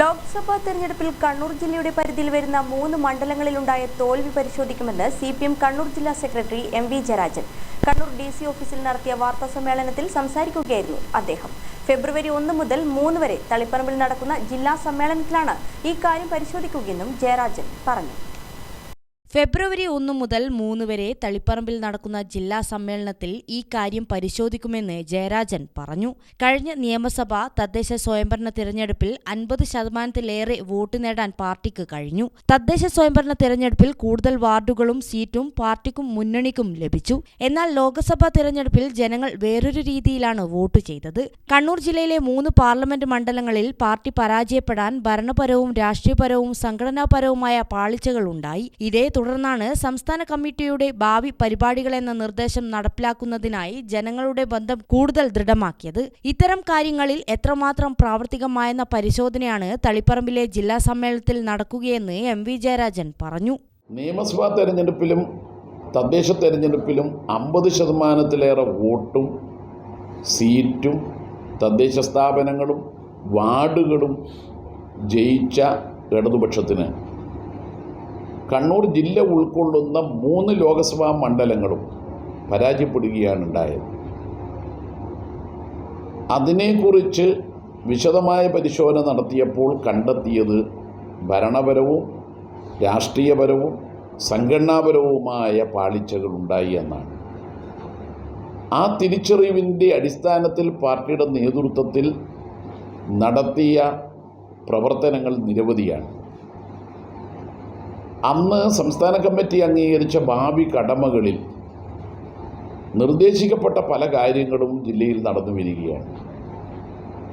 ലോക്സഭാ തെരഞ്ഞെടുപ്പിൽ കണ്ണൂർ ജില്ലയുടെ പരിധിയിൽ വരുന്ന മൂന്ന് മണ്ഡലങ്ങളിലുണ്ടായ തോൽവി പരിശോധിക്കുമെന്ന് സി പി എം കണ്ണൂർ ജില്ലാ secretary M V Jayarajan. Kannur D C ഓഫീസിൽ നടത്തിയ വാർത്താ സമ്മേളനത്തിൽ സംസാരിക്കുകയായിരുന്നു അദ്ദേഹം. ഫെബ്രുവരി ഒന്ന് മുതൽ മൂന്ന് വരെ തളിപ്പറമ്പിൽ നടക്കുന്ന ജില്ലാ സമ്മേളനത്തിലാണ് ഈ കാര്യം പരിശോധിക്കുകയെന്നും ജയരാജൻ പറഞ്ഞു. ഫെബ്രുവരി ഒന്ന് മുതൽ മൂന്ന് വരെ തളിപ്പറമ്പിൽ നടക്കുന്ന ജില്ലാ സമ്മേളനത്തിൽ ഈ കാര്യം പരിശോധിക്കുമെന്ന് ജയരാജൻ പറഞ്ഞു. കഴിഞ്ഞ നിയമസഭ തദ്ദേശ സ്വയംഭരണ തിരഞ്ഞെടുപ്പിൽ അൻപത് ശതമാനത്തിലേറെ വോട്ട് നേടാൻ പാർട്ടിക്ക് കഴിഞ്ഞു. തദ്ദേശ സ്വയംഭരണ തിരഞ്ഞെടുപ്പിൽ കൂടുതൽ വാർഡുകളും സീറ്റും പാർട്ടിക്കും മുന്നണിക്കും ലഭിച്ചു. എന്നാൽ ലോക്സഭാ തിരഞ്ഞെടുപ്പിൽ ജനങ്ങൾ വേറൊരു രീതിയിലാണ് വോട്ട് ചെയ്തത്. കണ്ണൂർ ജില്ലയിലെ മൂന്ന് പാർലമെന്റ് മണ്ഡലങ്ങളിൽ പാർട്ടി പരാജയപ്പെടാൻ ഭരണപരവും രാഷ്ട്രീയപരവും സംഘടനാപരവുമായ പാളിച്ചകൾ ഉണ്ടായി. ഇതേ തുടർന്നാണ് സംസ്ഥാന കമ്മിറ്റിയുടെ ഭാവി പരിപാടികളെന്ന നിർദ്ദേശം നടപ്പിലാക്കുന്നതിനായി ജനങ്ങളുടെ ബന്ധം കൂടുതൽ ദൃഢമാക്കിയത്. ഇത്തരം കാര്യങ്ങളിൽ എത്രമാത്രം പ്രാവർത്തികമായെന്ന പരിശോധനയാണ് തളിപ്പറമ്പിലെ ജില്ലാ സമ്മേളനത്തിൽ നടക്കുകയെന്ന് എം വി ജയരാജൻ പറഞ്ഞു. നിയമസഭാ തെരഞ്ഞെടുപ്പിലും തദ്ദേശ തെരഞ്ഞെടുപ്പിലും അമ്പത് ശതമാനത്തിലേറെ വോട്ടും സീറ്റും തദ്ദേശ സ്ഥാപനങ്ങളും വാർഡുകളും ജയിച്ച ഇടതുപക്ഷത്തിന് കണ്ണൂർ ജില്ല ഉൾക്കൊള്ളുന്ന മൂന്ന് ലോക്സഭാ മണ്ഡലങ്ങളും പരാജയപ്പെടുകയാണ് ഉണ്ടായത്. അതിനെക്കുറിച്ച് വിശദമായ പരിശോധന നടത്തിയപ്പോൾ കണ്ടെത്തിയത് ഭരണപരവും രാഷ്ട്രീയപരവും സംഘടനാപരവുമായ പാളിച്ചകൾ ഉണ്ടായി എന്നാണ്. ആ തിരിച്ചറിവിന്റെ അടിസ്ഥാനത്തിൽ പാർട്ടിയുടെ നേതൃത്വത്തിൽ നടത്തിയ പ്രവർത്തനങ്ങൾ നിരവധിയാണ്. അന്ന് സംസ്ഥാന കമ്മിറ്റി അംഗീകരിച്ച ഭാവി കടമകളിൽ നിർദ്ദേശിക്കപ്പെട്ട പല കാര്യങ്ങളും ജില്ലയിൽ നടന്നു വരികയാണ്.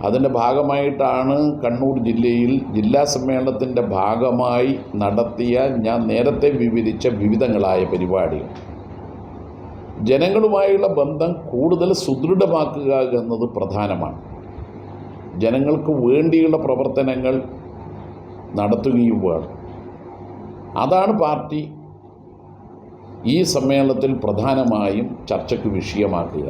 അതിന്റെ ഭാഗമായിട്ടാണ് കണ്ണൂർ ജില്ലയിൽ ജില്ലാ സമ്മേളനത്തിന്റെ ഭാഗമായി നടത്തിയ ഞാൻ നേരത്തെ വിവരിച്ച വിവിധങ്ങളായ പരിപാടികൾ. ജനങ്ങളുമായുള്ള ബന്ധം കൂടുതൽ സുദൃഢമാക്കുക എന്നത് പ്രധാനമാണ്. ജനങ്ങൾക്ക് വേണ്ടിയുള്ള പ്രവർത്തനങ്ങൾ നടത്തുകയും വേണം. അതാണ് പാർട്ടി ഈ സമ്മേളനത്തിൽ പ്രധാനമായും ചർച്ചയ്ക്ക് വിഷയമാക്കുക.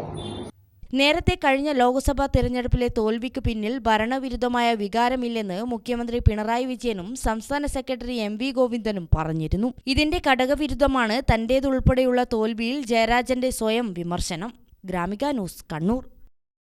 നേരത്തെ കഴിഞ്ഞ ലോക്സഭാ തെരഞ്ഞെടുപ്പിലെ തോൽവിക്ക് പിന്നിൽ ഭരണവിരുദ്ധമായ വികാരമില്ലെന്ന് മുഖ്യമന്ത്രി പിണറായി വിജയനും സംസ്ഥാന സെക്രട്ടറി എം വി ഗോവിന്ദനും പറഞ്ഞിരുന്നു. ഇതിന്റെ ഘടകവിരുദ്ധമാണ് തന്റേതുൾപ്പെടെയുള്ള തോൽവിയിൽ ജയരാജന്റെ സ്വയം വിമർശനം. ഗ്രാമിക ന്യൂസ് കണ്ണൂർ.